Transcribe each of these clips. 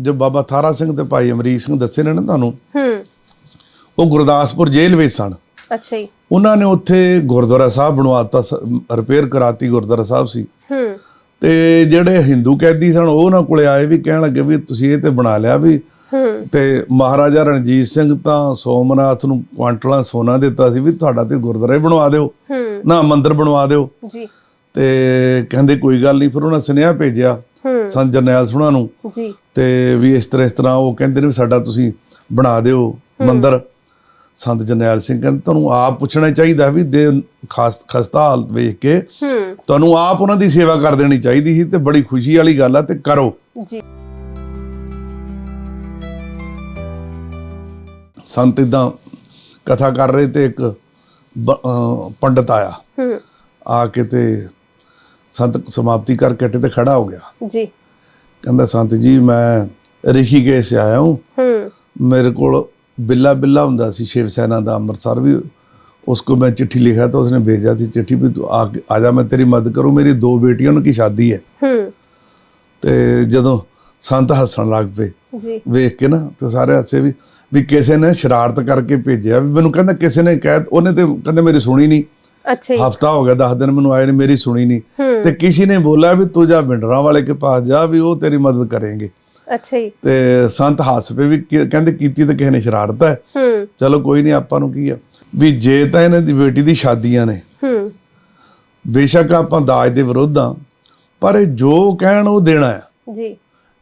ਜੋ ਬਾਬਾ ਥਾਰਾ ਸਿੰਘ ਤੇ ਭਾਈ ਅਮਰੀਕ ਸਿੰਘ ਦੱਸੇ ਨੇ ਨਾ ਤੁਹਾਨੂੰ ਹੂੰ। ਉਹ ਗੁਰਦਾਸਪੁਰ ਜੇਲ੍ਹ ਵਿੱਚ ਸਨ। ਅੱਛਾ ਜੀ। ਉਹਨਾਂ ਨੇ ਉੱਥੇ ਗੁਰਦੁਆਰਾ ਸਾਹਿਬ ਬਣਵਾਤਾ ਰਿਪੇਅਰ ਕਰਾਤੀ ਗੁਰਦੁਆਰਾ ਸਾਹਿਬ ਸੀ। ਹੂੰ। ਤੇ ਜਿਹੜੇ ਹਿੰਦੂ ਕੈਦੀ ਸਨ ਉਹ ਉਹਨਾਂ ਕੋਲੇ ਆਏ ਵੀ ਕਹਿਣ ਲੱਗੇ ਵੀ ਤੁਸੀਂ ਇਹ ਤੇ ਬਣਾ ਲਿਆ ਵੀ ਹੂੰ। ਤੇ ਮਹਾਰਾਜਾ ਰਣਜੀਤ ਸਿੰਘ ਤਾਂ ਸੋਮਨਾਥ ਨੂੰ ਕੁਆਂਟਲਾਂ ਸੋਨਾ ਦਿੱਤਾ ਸੀ ਵੀ ਤੁਹਾਡਾ ਤੇ ਗੁਰਦੁਆਰਾ ਹੀ ਬਣਵਾ ਦਿਓ। ਹੂੰ। ਨਾ ਮੰਦਿਰ ਬਣਵਾ ਦਿਓ। ਜੀ। ਤੇ ਕਹਿੰਦੇ ਕੋਈ ਗੱਲ ਨਹੀਂ ਫਿਰ ਉਹਨਾਂ ਸੁਨੇਹਾ ਭੇਜਿਆ ਸੰਤ ਜਰਨੈਲ ਸੁਣਾ ਨੂੰ। ਜੀ। ਤੇ ਵੀ ਇਸ ਤਰ੍ਹਾਂ ਇਸ ਤਰ੍ਹਾਂ ਉਹ ਕਹਿੰਦੇ ਨੇ ਵੀ ਸਾਡਾ ਤੁਸੀਂ ਬਣਾ ਦਿਓ ਮੰਦਿਰ। ਸੰਤ ਜਰਨੈਲ ਸਿੰਘ ਕਹਿੰਦੇ ਤੁਹਾਨੂੰ ਆਪ ਪੁੱਛਣਾ ਚਾਹੀਦਾ ਵੀ ਦੇ ਖਾਸ ਖਸਤਾ ਹਾਲ ਵੇਖ ਕੇ ਹੂੰ। ਤੁਹਾਨੂੰ ਆਪ ਉਹਨਾਂ ਦੀ ਸੇਵਾ ਕਰ ਦੇਣੀ ਚਾਹੀਦੀ ਸੀ ਤੇ ਬੜੀ ਖੁਸ਼ੀ ਵਾਲੀ ਗੱਲ ਆ ਤੇ ਕਰੋ। ਜੀ। ਸੰਤ ਇਦਾਂ ਕਥਾ ਕਰ ਰਹੇ ਤੇ ਇੱਕ ਪੰਡਤ ਆਇਆ। ਹੂੰ। ਆ ਕੇ ਤੇ ਸੰਤ ਸਮਾਪਤੀ ਕਰਕੇ ਹਟੇ ਤੇ ਖੜਾ ਹੋ ਗਿਆ ਜੀ ਕਹਿੰਦਾ ਸੰਤ ਜੀ ਮੈਂ ਰਿਸ਼ੀਕੇਸ਼ ਸੇ ਆਇਆ ਹੂੰ ਹੂੰ मेरे को बिल्ला बिल्ला ਹੁੰਦਾ ਸੀ शिव सेना ਦਾ ਅੰਮ੍ਰਿਤਸਰ ਵੀ उसको मैं चिट्ठी लिखा तो उसने भेजा थी चिट्ठी भी तू आ आजा मैं तेरी मदद करूं मेरी दो बेटियां उनकी शादी है ਹੂੰ ਤੇ ਜਦੋਂ ਸੰਤ ਹੱਸਣ ਲੱਗ ਪਏ ਜੀ ਵੇਖ ਕੇ ਨਾ ਤੇ ਸਾਰੇ ਹੱਸੇ ਵੀ ਵੀ ਕਿਸੇ ਨੇ ਸ਼ਰਾਰਤ ਕਰਕੇ ਭੇਜਿਆ ਵੀ ਮੈਨੂੰ ਕਹਿੰਦਾ ਕਿਸੇ ਨੇ ਕਹਿ ਉਹਨੇ ਤੇ ਕਹਿੰਦੇ ਮੇਰੀ ਸੁਣੀ ਨਹੀਂ ਹਫਤਾ ਹੋ ਗਿਆ 10 ਦਿਨ ਮੈਨੂੰ ਆਏ ਨੇ ਮੇਰੀ ਸੁਣੀ ਨਹੀਂ ਹੂੰ। ਤੇ ਕਿਸੇ ਨੇ ਬੋਲਾ ਵੀ ਤੂੰ ਜਾ ਬਿੰਡਰਾਂ ਵਾਲੇ ਕੇ ਪਾਸ ਜਾ ਵੀ ਉਹ ਤੇਰੀ ਮਦਦ ਕਰਨਗੇ ਅੱਛਾ ਜੀ। ਤੇ ਸੰਤ ਹੱਸ ਵੀ ਕਹਿੰਦੇ ਕੀਤੀ ਤਾਂ ਕਿਸੇ ਨੇ ਸ਼ਰਾਰਤ ਹੈ। ਚਲੋ ਕੋਈ ਨਹੀਂ ਆਪਾਂ ਨੂੰ ਕੀ ਆ? ਵੀ ਜੇ ਤਾਂ ਇਹਨਾਂ ਦੀ ਬੇਟੀ ਦੀ ਸ਼ਾਦੀਆਂ ਨੇ। ਹੂੰ। ਬੇਸ਼ੱਕ ਆਪਾਂ ਦਾਜ ਦੇ ਵਿਰੋਧ ਆ ਪਰ ਇਹ ਜੋ ਕਹਿਣ ਉਹ ਦੇਣਾ ਹੈ। ਜੀ।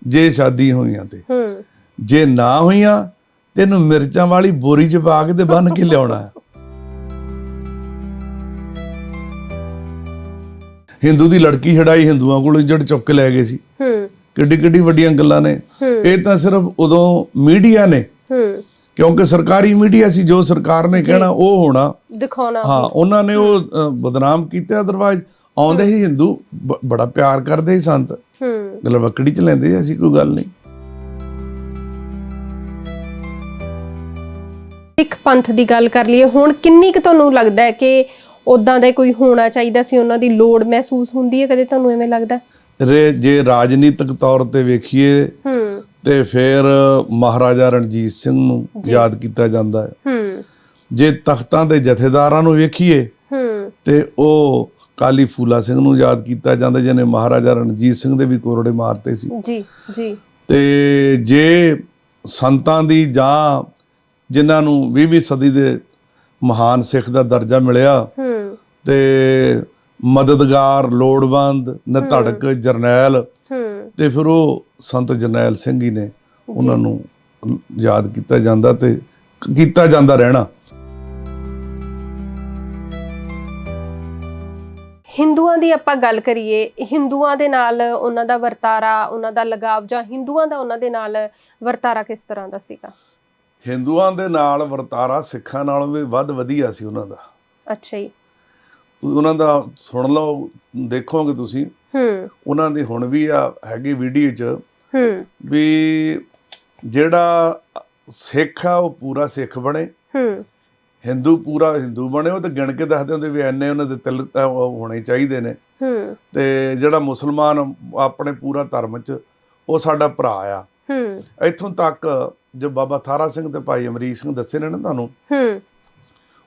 ਜੇ ਸ਼ਾਦੀ ਹੋਈਆਂ ਤੇ। ਹੂੰ। ਜੇ ਨਾ ਹੋਈਆਂ ਤੈਨੂੰ ਮਿਰਚਾਂ ਵਾਲੀ ਬੋਰੀ ਚ ਪਾ ਕੇ ਤੇ ਬੰਨ ਕੇ ਲਿਆਉਣਾ ਹਿੰਦੂ ਦੀ ਲੜਕੀ ਛਡਾਈ ਹਿੰਦੂਆਂ ਕੋਲੋਂ ਜੜ ਚੁੱਕ ਕੇ ਲੈ ਗਏ ਸੀ। ਹੂੰ। ਕਿੱਡੀ ਕਿੱਡੀ ਵੱਡੀਆਂ ਗੱਲਾਂ ਨੇ। ਇਹ ਤਾਂ ਸਿਰਫ ਉਦੋਂ ਮੀਡੀਆ ਨੇ। ਹੂੰ। ਕਿਉਂਕਿ ਸਰਕਾਰੀ ਮੀਡੀਆ ਸੀ ਜੋ ਸਰਕਾਰ ਨੇ ਕਹਿਣਾ ਉਹ ਹੋਣਾ। ਦਿਖਾਉਣਾ। ਹਾਂ ਉਹਨਾਂ ਨੇ ਉਹ ਬਦਨਾਮ ਕੀਤਾ ਅਦਰਵਾਇਜ਼ ਆਉਂਦੇ ਹੀ। ਹਿੰਦੂ ਬੜਾ ਪਿਆਰ ਕਰਦੇ ਸੀ ਸੰਤ। ਹੂੰ। ਗੱਲ ਬੱਕੜੀ ਚ ਲੈਂਦੇ ਸੀ, ਅਸੀਂ ਕੋਈ ਗੱਲ ਨਹੀਂ। ਸਿੱਖ ਪੰਥ ਦੀ ਗੱਲ ਕਰ ਲਈਏ। ਹੁਣ ਕਿੰਨੀ ਕੁ ਤੁਹਾਨੂੰ ਲੱਗਦਾ ਹੈ ਕਿ ਉਦਾਂ ਦਾ ਕੋਈ ਹੋਣਾ ਚਾਹੀਦਾ ਸੀ ਉਹਨਾਂ ਦੀ ਲੋੜ ਮਹਿਸੂਸ ਹੁੰਦੀ ਹੈ ਕਦੇ ਤੁਹਾਨੂੰ ਐਵੇਂ ਲੱਗਦਾ? ਰੇ ਜੇ ਰਾਜਨੀਤਿਕ ਤੌਰ ਤੇ ਵੇਖੀਏ ਹੂੰ। ਤੇ ਫਿਰ ਮਹਾਰਾਜਾ ਰਣਜੀਤ ਸਿੰਘ ਨੂੰ ਯਾਦ ਕੀਤਾ ਜਾਂਦਾ ਹੈ। ਹੂੰ। ਜੇ ਤਖਤਾਂ ਦੇ ਜਥੇਦਾਰਾਂ ਨੂੰ ਵੇਖੀਏ ਹੂੰ। ਤੇ ਉਹ ਕਾਲੀ ਫੂਲਾ ਸਿੰਘ ਨੂੰ ਯਾਦ ਕੀਤਾ ਜਾਂਦਾ ਜਿਹਨੇ ਮਹਾਰਾਜਾ ਰਣਜੀਤ ਸਿੰਘ ਦੇ ਵੀ ਕੋਰੜੇ ਮਾਰਤੇ ਸੀ। ਜੀ ਜੀ। ਤੇ ਜੇ ਸੰਤਾਂ ਦੀ ਜਾਂ ਜਿਨ੍ਹਾਂ ਨੂੰ 20ਵੀਂ ਸਦੀ ਦੇ ਮਹਾਨ ਸਿੱਖ ਦਾ ਦਰਜਾ ਮਿਲਿਆ ਹੂੰ। ਤੇ ਮਦਦਗਾਰ ਲੋੜਵੰਦ ਨਧੜਕ ਜਰਨੈਲ ਤੇ ਫਿਰ ਉਹ ਸੰਤ ਜਰਨੈਲ ਸਿੰਘ ਹੀ ਨੇ ਉਹਨਾਂ ਨੂੰ ਯਾਦ ਕੀਤਾ ਜਾਂਦਾ ਤੇ ਕੀਤਾ ਜਾਂਦਾ ਰਹਿਣਾ। ਹਿੰਦੂਆਂ ਦੀ ਆਪਾਂ ਗੱਲ ਕਰੀਏ ਹਿੰਦੂਆਂ ਦੇ ਨਾਲ ਉਹਨਾਂ ਦਾ ਵਰਤਾਰਾ ਉਹਨਾਂ ਦਾ ਲਗਾਵ ਜਾਂ ਹਿੰਦੂਆਂ ਦਾ ਉਹਨਾਂ ਦੇ ਨਾਲ ਵਰਤਾਰਾ ਕਿਸ ਤਰ੍ਹਾਂ ਦਾ ਸੀਗਾ? ਹਿੰਦੂਆਂ ਦੇ ਨਾਲ ਵਰਤਾਰਾ ਸਿੱਖਾਂ ਨਾਲੋਂ ਵੀ ਵੱਧ ਵਧੀਆ ਸੀ ਉਹਨਾਂ ਦਾ। ਅੱਛਾ ਜੀ। ਤੁਸੀਂ ਉਹਨਾਂ ਦਾ ਸੁਣ ਲਓ ਦੇਖੋਗੇ ਤੁਸੀਂ। ਹੂੰ। ਉਹਨਾਂ ਦੀ ਹੁਣ ਵੀ ਆ ਹੈਗੀ ਵੀਡੀਓ 'ਚ ਹੂੰ। ਵੀ ਜਿਹੜਾ ਸਿੱਖ ਆ ਉਹ ਪੂਰਾ ਸਿੱਖ ਬਣੇ। ਹੂੰ। ਹਿੰਦੂ ਪੂਰਾ ਹਿੰਦੂ ਬਣੇ ਉਹ ਤਾਂ ਗਿਣ ਕੇ ਦੱਸਦੇ ਹੁੰਦੇ ਵੀ ਐਨੇ ਉਹਨਾਂ ਦੇ ਤਿਲ ਹੋਣੇ ਚਾਹੀਦੇ ਨੇ। ਹੂੰ। ਤੇ ਜਿਹੜਾ ਮੁਸਲਮਾਨ ਆਪਣੇ ਪੂਰਾ ਧਰਮ 'ਚ ਉਹ ਸਾਡਾ ਭਰਾ ਆ। ਹੂੰ। ਇੱਥੋਂ ਤੱਕ ਜੋ ਬਾਬਾ ਥਾਰਾ ਸਿੰਘ ਤੇ ਭਾਈ ਅਮਰੀਕ ਸਿੰਘ ਦੱਸੇ ਨੇ ਨਾ ਤੁਹਾਨੂੰ ਹੂੰ।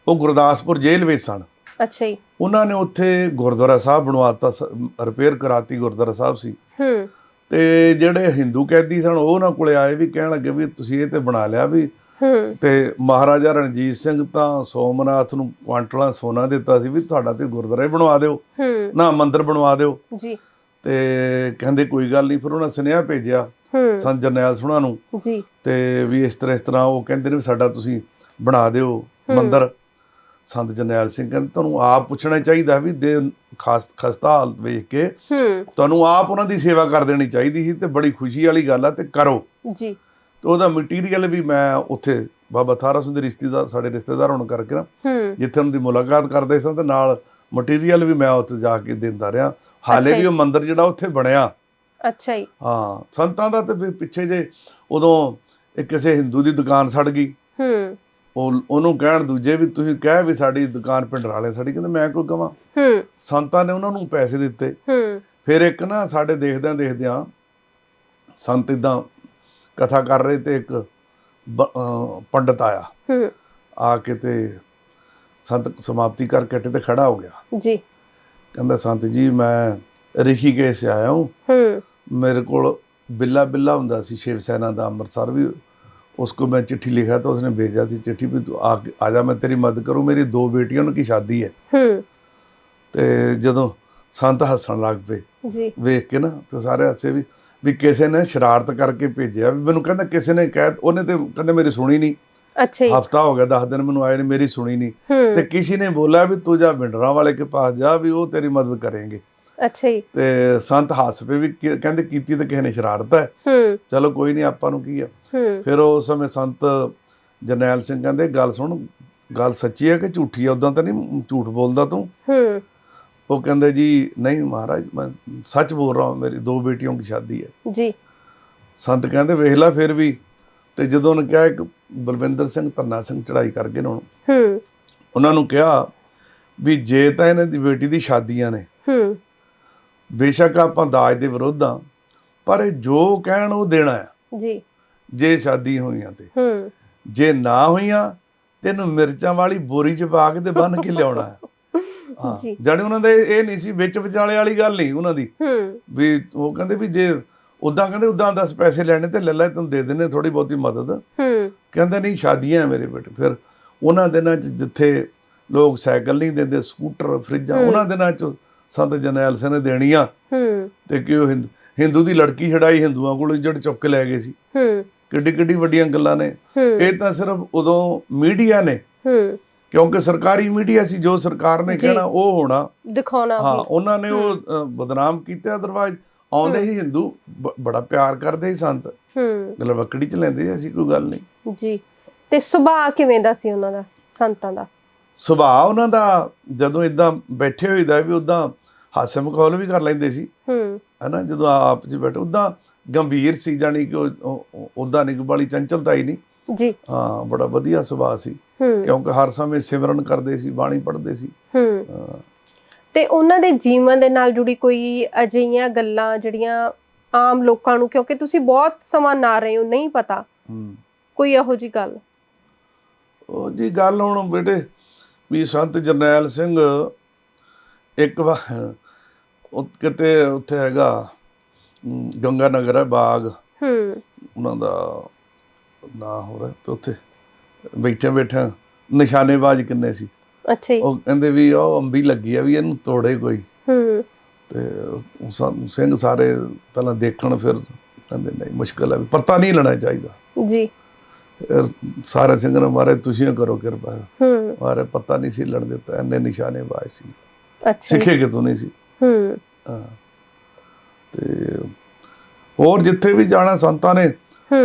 ਉਹ ਗੁਰਦਾਸਪੁਰ ਜੇਲ੍ਹ ਵਿੱਚ ਸਨ। ਅੱਛਾ ਜੀ। ਉਹਨਾਂ ਨੇ ਉੱਥੇ ਗੁਰਦੁਆਰਾ ਸਾਹਿਬ ਬਣਵਾਤਾ ਰਿਪੇਅਰ ਕਰਾਤੀ ਗੁਰਦੁਆਰਾ ਸਾਹਿਬ ਸੀ। ਹੂੰ। ਤੇ ਜਿਹੜੇ ਹਿੰਦੂ ਕੈਦੀ ਸਨ ਉਹ ਉਹਨਾਂ ਕੋਲੇ ਆਏ ਵੀ ਕਹਿਣ ਲੱਗੇ ਵੀ ਤੁਸੀਂ ਇਹ ਤੇ ਬਣਾ ਲਿਆ ਵੀ। ਹੂੰ। ਤੇ ਮਹਾਰਾਜਾ ਰਣਜੀਤ ਸਿੰਘ ਤਾਂ ਸੋਮਨਾਥ ਨੂੰ ਕੁਆਂਟਲਾਂ ਸੋਨਾ ਦਿੱਤਾ ਸੀ ਵੀ ਤੁਹਾਡਾ ਤੇ ਗੁਰਦੁਆਰਾ ਹੀ ਬਣਵਾ ਦਿਓ। ਹੂੰ। ਨਾ ਮੰਦਿਰ ਬਣਵਾ ਦਿਓ। ਜੀ। ਤੇ ਕਹਿੰਦੇ ਕੋਈ ਗੱਲ ਨਹੀਂ ਫਿਰ ਉਹਨਾਂ ਸੁਨੇਹਾ ਭੇਜਿਆ ਹੂੰ। ਸੰਤ ਜਰਨੈਲ ਸੁਣਾ ਨੂੰ। ਜੀ। ਤੇ ਵੀ ਇਸ ਤਰ੍ਹਾਂ ਇਸ ਤਰ੍ਹਾਂ ਉਹ ਕਹਿੰਦੇ ਨੇ ਵੀ ਸਾਡਾ ਤੁਸੀਂ ਬਣਾ ਦਿਓ ਮੰਦਿਰ। ਸੰਤ ਜਰਨੈਲ ਸਿੰਘ ਕਹਿੰਦੇ ਤੁਹਾਨੂੰ ਆਪ ਪੁੱਛਣਾ ਚਾਹੀਦਾ ਵੀ ਦੇ ਖਾਸ ਖਸਤਾ ਹਾਲ ਵੇਖ ਕੇ ਹੂੰ। ਤੁਹਾਨੂੰ ਆਪ ਉਹਨਾਂ ਦੀ ਸੇਵਾ ਕਰ ਦੇਣੀ ਚਾਹੀਦੀ ਸੀ ਤੇ ਬੜੀ ਖੁਸ਼ੀ ਵਾਲੀ ਗੱਲ ਆ ਤੇ ਕਰੋ। ਜੀ। ਤੇ ਉਹਦਾ ਮਟੀਰੀਅਲ ਵੀ ਮੈਂ ਉੱਥੇ ਬਾਬਾ ਥਾਰਾ ਸਿੰਘ ਦੇ ਰਿਸ਼ਤੇਦਾਰ ਸਾਡੇ ਰਿਸ਼ਤੇਦਾਰ ਹੋਣ ਕਰਕੇ ਨਾ ਜਿੱਥੇ ਉਹਨਾਂ ਦੀ ਮੁਲਾਕਾਤ ਕਰਦੇ ਸਾਂ ਤੇ ਨਾਲ ਮਟੀਰੀਅਲ ਵੀ ਮੈਂ ਉੱਥੇ ਜਾ ਕੇ ਦਿੰਦਾ ਰਿਹਾ। ਹਾਲੇ ਵੀ। ਉਹ ਮੰਦਿਰ ਜਿਹੜਾ ਉੱਥੇ ਬਣਿਆ। ਅੱਛਾ ਜੀ। ਹਾਂ ਸੰਤਾਂ ਦਾ ਤੇ ਪਿੱਛੇ ਜੇ ਉਦੋਂ ਇੱਕ ਕਿਸੇ ਹਿੰਦੂ ਦੀ ਦੁਕਾਨ ਸੜ ਗਈ। ਹੂੰ। ਉਹਨੂੰ ਕਹਿਣ ਦੂਜੇ ਵੀ ਤੁਸੀਂ ਕਹਿ ਵੀ ਸਾਡੀ ਦੁਕਾਨ ਪਿੰਡਰਾਲੇ ਸਾਡੀ ਕਹਿੰਦੇ ਮੈਂ ਕੋਈ ਕਵਾਂ? ਹੂੰ। ਸੰਤਾਂ ਨੇ ਉਹਨਾਂ ਨੂੰ ਪੈਸੇ ਦਿੱਤੇ। ਹੂੰ। ਫਿਰ ਇੱਕ ਨਾ ਸਾਡੇ ਦੇਖਦਿਆਂ ਦੇਖਦਿਆਂ ਸੰਤ ਇਦਾਂ ਕਥਾ ਕਰ ਰਹੇ ਤੇ ਇੱਕ ਪੰਡਤ ਆਇਆ। ਹੂੰ। ਆ ਕੇ ਤੇ ਸੰਤ ਸਮਾਪਤੀ ਕਰਕੇ ਤੇ ਖੜਾ ਹੋ ਗਿਆ। ਜੀ। ਕਹਿੰਦਾ ਸੰਤ ਜੀ ਮੈਂ ਰਿਸ਼ੀਕੇਸ਼ ਆਇਆ ਹਾਂ। ਹੂੰ। ਮੇਰੇ ਕੋਲ ਬਿੱਲਾ ਬਿੱਲਾ ਹੁੰਦਾ ਸੀ ਸ਼ਿਵ ਸੈਨਾ ਦਾ ਅੰਮ੍ਰਿਤਸਰ ਵੀ उसको मैं चिट्ठी लिखा तो उसने भेजा थी चिट्ठी भी तू आ आजा मैं तेरी मदद करूं मेरी दो बेटियों की शादी है ਹੂੰ ਤੇ ਜਦੋਂ ਸੰਤ ਹੱਸਣ ਲੱਗ ਪਏ ਜੀ ਵੇਖ ਕੇ ਨਾ ਤੇ ਸਾਰੇ ਹੱਸੇ ਵੀ ਵੀ ਕਿਸੇ ਨੇ ਸ਼ਰਾਰਤ ਕਰਕੇ ਭੇਜਿਆ ਵੀ ਮੈਨੂੰ ਕਹਿੰਦਾ ਕਿਸੇ ਨੇ ਕਹਿ ਉਹਨੇ ਤੇ ਕਹਿੰਦੇ ਮੇਰੀ ਸੁਣੀ ਨਹੀਂ ਅੱਛਾ ਜੀ ਹਫਤਾ ਹੋ ਗਿਆ 10 ਦਿਨ ਮੈਨੂੰ ਆਏ ਨੇ ਮੇਰੀ ਸੁਣੀ ਨਹੀਂ ਹੂੰ ਤੇ ਕਿਸੇ ਨੇ ਬੋਲਾ ਵੀ ਤੂੰ ਜਾ ਬਿੰਡਰਾ ਵਾਲੇ ਕੇ ਪਾਸ ਜਾ ਵੀ ਉਹ ਤੇਰੀ ਮਦਦ ਕਰਨਗੇ ਅੱਛਾ ਜੀ ਤੇ ਸੰਤ ਹੱਸ ਪਏ ਵੀ ਕੀ- ਕਹਿੰਦੇ ਕੀਤੀ ਤਾਂ ਕਿਸੇ ਨੇ ਸ਼ਰਾਰਤ ਹੈ ਹੂੰ ਚਲੋ ਕੋਈ ਨਹੀਂ ਆਪਾਂ ਨੂੰ ਕੀ ਆ ਹੂੰ ਫਿਰ ਉਸ ਸਮੇਂ ਸੰਤ ਜਰਨੈਲ ਸਿੰਘ ਕਹਿੰਦੇ ਗੱਲ ਸੁਣ ਗੱਲ ਸੱਚੀ ਹੈ ਕਿ ਝੂਠੀ ਹੈ? ਉਦਾਂ ਤਾਂ ਨਹੀਂ ਝੂਠ ਬੋਲਦਾ ਤੂੰ? ਹੂੰ। ਉਹ ਕਹਿੰਦੇ ਜੀ ਨਹੀਂ ਮਹਾਰਾਜ ਮੈਂ ਸੱਚ ਬੋਲ ਰਹਾ ਹਾਂ ਮੇਰੀ ਦੋ ਬੇਟੀਆਂ ਦੀ ਸ਼ਾਦੀ ਹੈ। ਜੀ। ਸੰਤ ਕਹਿੰਦੇ ਵੇਖ ਲੈ ਫਿਰ ਵੀ। ਤੇ ਜਦੋਂ ਉਹਨੇ ਕਿਹਾ ਇੱਕ ਬਲਵਿੰਦਰ ਸਿੰਘ ਧੰਨਾ ਸਿੰਘ ਚੜਾਈ ਕਰਕੇ ਨਾ ਹੂੰ। ਉਹਨਾਂ ਨੂੰ ਕਿਹਾ ਵੀ ਜੇ ਤਾਂ ਇਹਨਾਂ ਦੀ ਬੇਟੀ ਦੀ ਸ਼ਾਦੀਆਂ ਨੇ ਹੂੰ। ਬੇਸ਼ੱਕ ਆਪਾਂ ਦਾਜ ਦੇ ਵਿਰੁੱਧ ਆ ਪਰ ਇਹ ਜੋ ਕਹਿਣ ਉਹ ਦੇਣਾ ਹੈ। ਜੀ। ਜੇ ਸ਼ਾਦੀ ਹੋਈਆਂ ਤੇ। ਹੂੰ। ਜੇ ਨਾ ਹੋਈਆਂ ਤੈਨੂੰ ਮਿਰਚਾਂ ਵਾਲੀ ਬੋਰੀ ਚ ਪਾ ਕੇ ਤੇ ਬੰਨ ਕੇ ਲਿਆਉਣਾ ਹੈ। ਜਿਹੜੇ ਉਹਨਾਂ ਦੇ ਇਹ ਨਹੀਂ ਸੀ ਵਿੱਚ ਵਿਚਾਲੇ ਵਾਲੀ ਗੱਲ ਨਹੀਂ ਉਹਨਾਂ ਦੀ। ਹੂੰ। ਵੀ ਉਹ ਕਹਿੰਦੇ ਵੀ ਜੇ ਉਦਾਂ ਕਹਿੰਦੇ ਉਦਾਂ 10 ਪੈਸੇ ਲੈਣੇ ਤੇ ਲੈ ਲੈ ਤੈਨੂੰ ਦੇ ਦਿੰਨੇ ਥੋੜੀ ਬਹੁਤੀ ਮਦਦ। ਹੂੰ। ਕਹਿੰਦਾ ਨਹੀਂ ਸ਼ਾਦੀਆਂ ਹੈ ਮੇਰੇ ਬੇਟੇ ਫਿਰ ਉਹਨਾਂ ਦਿਨਾਂ 'ਚ ਜਿੱਥੇ ਲੋਕ ਸਾਈਕਲ ਨਹੀਂ ਦਿੰਦੇ ਸਕੂਟਰ ਫਰਿੱਜਾਂ ਉਹਨਾਂ ਦਿਨਾਂ 'ਚ ਸੰਤ ਜਰਨੈਲ ਸਿੰਘ ਨੇ ਦੇਣੀਆਂ। ਹੂੰ। ਤੇ ਕਿ ਉਹ ਹਿੰਦ- ਹਿੰਦੂ ਦੀ ਲੜਕੀ ਛਡਾਈ ਹਿੰਦੂਆਂ ਕੋਲੋਂ ਜੜ ਚੁੱਕ ਕੇ ਲੈ ਗਏ ਸੀ। ਹੂੰ। ਕਿੱਡੀ ਕਿੱਡੀ ਵੱਡੀਆਂ ਗੱਲਾਂ ਨੇ। ਹੂੰ। ਇਹ ਤਾਂ ਸਿਰਫ ਉਦੋਂ ਮੀਡੀਆ ਨੇ। ਹੂੰ। ਕਿਉਂਕਿ ਸਰਕਾਰੀ ਮੀਡੀਆ ਸੀ ਜੋ ਸਰਕਾਰ ਨੇ। ਕਹਿਣਾ ਉਹ ਹੋਣਾ। ਦਿਖਾਉਣਾ ਹਾਂ ਉਹਨਾਂ ਨੇ ਉਹ ਬਦਨਾਮ ਕੀਤੇ ਅਦਰਵਾਇਜ਼ ਆਉਂਦੇ ਹੀ ਹਿੰਦੂ ਬੜਾ ਪਿਆਰ ਕਰਦੇ ਸੀ ਸੰਤ। ਹੂੰ। ਗਲਵਕੜੀ ਚ ਲੈਂਦੇ ਸੀ, ਐਸੀ ਕੋਈ ਗੱਲ ਨਹੀਂ। ਜੀ। ਤੇ ਸੁਭਾਅ ਕਿਵੇਂ ਦਾ ਸੀ ਉਹਨਾਂ ਦਾ ਸੰਤਾਂ ਦਾ? ਸੁਭਾਅ ਉਹਨਾਂ ਦਾ ਜਦੋਂ ਇਦਾਂ ਬੈਠੇ ਹੋਈਦਾ ਵੀ ਉਦਾਂ ਹਾਸੇ ਮਖੌਲ ਵੀ ਕਰ ਲੈਂਦੇ ਸੀ। ਹੂੰ। ਹਨਾ ਜਦੋਂ ਆਪ ਜੀ ਬੈਠੇ ਉਦਾਂ ਗੰਭੀਰ ਸੀ ਜਾਨੀ ਕਿ ਉਦਾਂ ਨਹੀਂ ਬਾਲੀ ਚੰਚਲਤਾ ਹੀ ਨਹੀਂ। ਜੀ। ਹਾਂ ਬੜਾ ਵਧੀਆ ਸੁਭਾਅ ਸੀ। ਕਿਉਂਕਿ ਹਰ ਸਮੇਂ ਸਿਮਰਨ ਕਰਦੇ ਸੀ ਬਾਣੀ ਪੜ੍ਹਦੇ ਸੀ। ਹੂੰ। ਤੇ ਉਹਨਾਂ ਦੇ ਜੀਵਨ ਦੇ ਨਾਲ ਜੁੜੀ ਕੋਈ ਅਜਿਹੀਆਂ ਗੱਲਾਂ ਜਿਹੜੀਆਂ ਆਮ ਲੋਕਾਂ ਨੂੰ ਕਿਉਂਕਿ ਤੁਸੀਂ ਬਹੁਤ ਸਮਾਂ ਨਾ ਰਹੇ ਹੋ ਨਹੀਂ ਪਤਾ। ਕੋਈ ਇਹੋ ਜੀ ਗੱਲ? ਉਹ ਜੀ ਗੱਲ ਹੁਣ ਬੇਟੇ ਵੀ ਸੰਤ ਜਰਨੈਲ ਸਿੰਘ ਇੱਕ ਵਾਰ ਉਹ ਕਿਤੇ ਉੱਥੇ ਹੈਗਾ ਗੰਗਾ ਨਗਰ ਹੈ ਬਾਗ। ਹੂੰ। ਉਹਨਾਂ ਦਾ ਨਾਂ ਹੋ ਰਿਹਾ ਤੇ ਉੱਥੇ ਬੈਠੇ ਬੈਠੇ ਨਿਸ਼ਾਨੇਬਾਜ਼ ਕਿੰਨੇ ਸੀ। ਅੱਛਾ ਜੀ। ਉਹ ਕਹਿੰਦੇ ਵੀ ਉਹ ਅੰਬੀ ਲੱਗੀ ਆ ਵੀ ਇਹਨੂੰ ਤੋੜੇ ਕੋਈ। ਹੂੰ। ਤੇ ਸਿੰਘ ਸਾਰੇ ਪਹਿਲਾਂ ਦੇਖਣ ਫਿਰ ਕਹਿੰਦੇ ਨਹੀਂ ਮੁਸ਼ਕਲ ਹੈ ਵੀ ਪਤਾ ਨਹੀਂ ਲੈਣਾ ਚਾਹੀਦਾ। ਜੀ। ਸਾਰੇ ਸਿੰਘ ਨੇ ਮਾਰੇ ਤੁਸੀਂ ਕਰੋ ਕਿਰਪਾ। ਹੂੰ। ਮਾਰੇ ਪਤਾ ਨਹੀਂ ਸੀ ਲੜ ਦਿੱਤਾ ਇੰਨੇ ਨਿਸ਼ਾਨੇਬਾਜ਼ ਸੀ। ਅੱਛਾ। ਸਿੱਖੇ ਕਿਤੋਂ ਨਹੀਂ ਸੀ। ਹੂੰ। ਹਾਂ। ਤੇ ਹੋਰ ਜਿੱਥੇ ਵੀ ਜਾਣਾ ਸੰਤਾਂ ਨੇ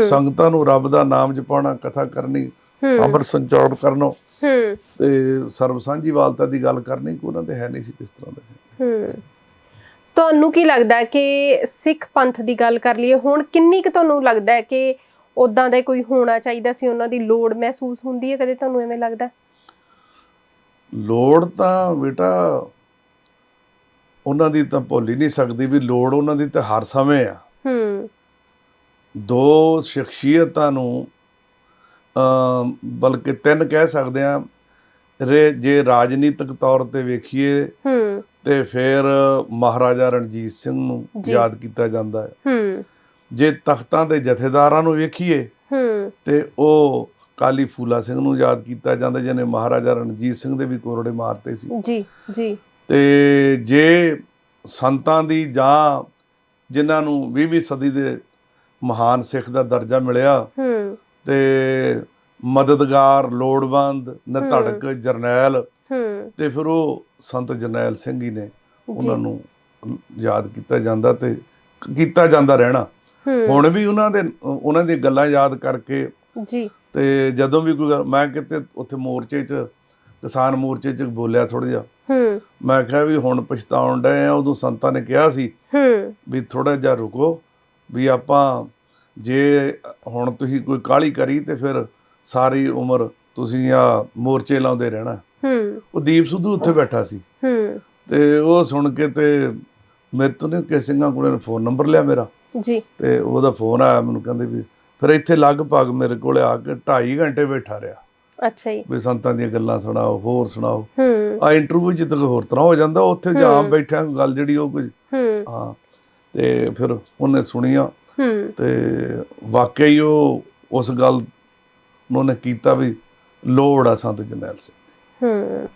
ਸੰਗਤਾਂ ਨੂੰ ਰੱਬ ਦਾ ਨਾਮ ਜਪਾਉਣਾ ਕਥਾ ਕਰਨੀ ਹੂੰ। ਅੰਮ੍ਰਿਤ ਸੰਚਾਰ ਕਰਨਾ ਤੇ ਸਰਬ ਸਾਂਝੀਵਾਲਤਾ ਦੀ ਗੱਲ ਕਰਨੀ ਕੋਈ ਉਹਨਾਂ ਦੇ ਹੈ ਨਹੀਂ ਸੀ ਕਿਸ ਤਰ੍ਹਾਂ ਦਾ। ਤੁਹਾਨੂੰ ਕੀ ਲੱਗਦਾ ਕਿ ਸਿੱਖ ਪੰਥ ਦੀ ਗੱਲ ਕਰ ਲਈਏ ਹੁਣ ਕਿੰਨੀ ਕੁ ਤੁਹਾਨੂੰ ਲੱਗਦਾ ਕਿ ਉਦਾਂ ਦਾ ਕੋਈ ਹੋਣਾ ਚਾਹੀਦਾ ਸੀ ਉਹਨਾਂ ਦੀ ਲੋੜ ਮਹਿਸੂਸ ਹੁੰਦੀ ਹੈ ਕਦੇ ਤੁਹਾਨੂੰ ਐਵੇਂ ਲੱਗਦਾ? ਲੋੜ ਤਾਂ ਬੇਟਾ ਉਹਨਾਂ ਦੀ ਤਾਂ ਭੁੱਲ ਹੀ ਨਹੀਂ ਸਕਦੀ ਵੀ ਲੋੜ ਉਹਨਾਂ ਦੀ ਤਾਂ ਹਰ ਸਮੇਂ ਆ। ਹੂੰ। ਦੋ ਸ਼ਖਸੀਅਤਾਂ ਨੂੰ ਬਲਕਿ ਤਿੰਨ ਕਹਿ ਸਕਦੇ ਆ ਰੇ ਜੇ ਰਾਜਨੀਤਿਕ ਤੌਰ ਤੇ ਵੇਖੀਏ ਹੂੰ। ਤੇ ਫਿਰ ਮਹਾਰਾਜਾ ਰਣਜੀਤ ਸਿੰਘ ਨੂੰ। ਯਾਦ ਕੀਤਾ ਜਾਂਦਾ ਹੈ। ਹੂੰ। ਜੇ ਤਖਤਾਂ ਦੇ ਜਥੇਦਾਰਾਂ ਨੂੰ ਵੇਖੀਏ ਹੂੰ। ਤੇ ਉਹ ਕਾਲੀ ਫੂਲਾ ਸਿੰਘ ਨੂੰ ਯਾਦ ਕੀਤਾ ਜਾਂਦਾ ਜਿਹਨੇ ਮਹਾਰਾਜਾ ਰਣਜੀਤ ਸਿੰਘ ਦੇ ਵੀ ਕੋਰੜੇ ਮਾਰਤੇ ਸੀ। ਜੀ ਜੀ। ਤੇ ਜੇ ਸੰਤਾਂ ਦੀ ਜਾਂ ਜਿਨ੍ਹਾਂ ਨੂੰ 20ਵੀਂ ਸਦੀ ਦੇ ਮਹਾਨ ਸਿੱਖ ਦਾ ਦਰਜਾ ਮਿਲਿਆ ਹੂੰ। ਤੇ ਮਦਦਗਾਰ ਲੋੜਵੰਦ ਨਧੜਕ ਜਰਨੈਲ ਹੂੰ। ਤੇ ਫਿਰ ਉਹ ਸੰਤ ਜਰਨੈਲ ਸਿੰਘ ਹੀ ਨੇ। ਉਹਨਾਂ ਨੂੰ ਯਾਦ ਕੀਤਾ ਜਾਂਦਾ ਤੇ ਕੀਤਾ ਜਾਂਦਾ ਰਹਿਣਾ। ਹੁਣ ਵੀ ਉਹਨਾਂ ਦੇ ਉਹਨਾਂ ਦੀ ਗੱਲਾਂ ਯਾਦ ਕਰਕੇ ਜੀ। ਤੇ ਜਦੋਂ ਵੀ ਕੋਈ ਮੈਂ ਕਿਤੇ ਉੱਥੇ ਮੋਰਚੇ 'ਚ ਕਿਸਾਨ ਮੋਰਚੇ 'ਚ ਬੋਲਿਆ ਥੋੜਾ ਜਿਹਾ। ਹੂੰ। ਮੈਂ ਕਿਹਾ ਵੀ ਹੁਣ ਪਛਤਾਉਣ ਡਏ ਆ ਉਦੋਂ ਸੰਤਾਂ ਨੇ ਕਿਹਾ ਸੀ ਹੂੰ। ਵੀ ਥੋੜਾ ਜਿਹਾ ਰੁਕੋ ਵੀ ਆਪਾਂ ਜੇ ਹੁਣ ਤੁਸੀਂ ਕੋਈ ਕਾਲੀ ਕਰੀ ਤੇ ਫਿਰ ਸਾਰੀ ਉਮਰ ਤੁਸੀਂ ਆ ਮੋਰਚੇ ਲਾਉਂਦੇ ਰਹਿਣਾ। ਹੂੰ। ਉਹ ਦੀਪ ਸਿੱਧੂ ਉੱਥੇ ਬੈਠਾ ਸੀ। ਹੂੰ। ਤੇ ਉਹ ਸੁਣ ਕੇ ਤੇ ਮੇਰੇ ਤੋਂ ਨੇ ਕਿ ਸਿੰਘਾਂ ਕੋਲੇ ਫੋਨ ਨੰਬਰ ਲਿਆ ਮੇਰਾ। ਜੀ। ਤੇ ਉਹਦਾ ਫੋਨ ਆਇਆ ਮੈਨੂੰ ਕਹਿੰਦੇ ਵੀ ਫਿਰ ਇੱਥੇ ਲਗਭਗ ਮੇਰੇ ਕੋਲ ਆ ਕੇ 2.5 ਘੰਟੇ ਬੈਠਾ ਰਿਹਾ। ਅੱਛਾ ਜੀ। ਵੀ ਸੰਤਾਂ ਦੀਆਂ ਗੱਲਾਂ ਸੁਣਾਓ ਹੋਰ ਸੁਣਾਓ। ਹੂੰ। ਆ ਇੰਟਰਵਿਊ ਜਿੱਦ ਹੋਰ ਤਰ੍ਹਾਂ ਹੋ ਜਾਂਦਾ ਉੱਥੇ ਜਾਂ ਆਮ ਬੈਠਿਆ ਗੱਲ ਜਿਹੜੀ ਉਹ ਕੁਝ ਹੂੰ। ਹਾਂ ਤੇ ਫਿਰ ਉਹਨੇ ਸੁਣੀਆਂ। ਹੂੰ। ਤੇ ਵਾਕਈ ਉਹ ਉਸ ਗੱਲ ਉਹਨੇ ਕੀਤਾ ਵੀ ਲੋੜ ਆ ਸੰਤ ਜਰਨੈਲ ਸਿੰਘ ਹੂੰ।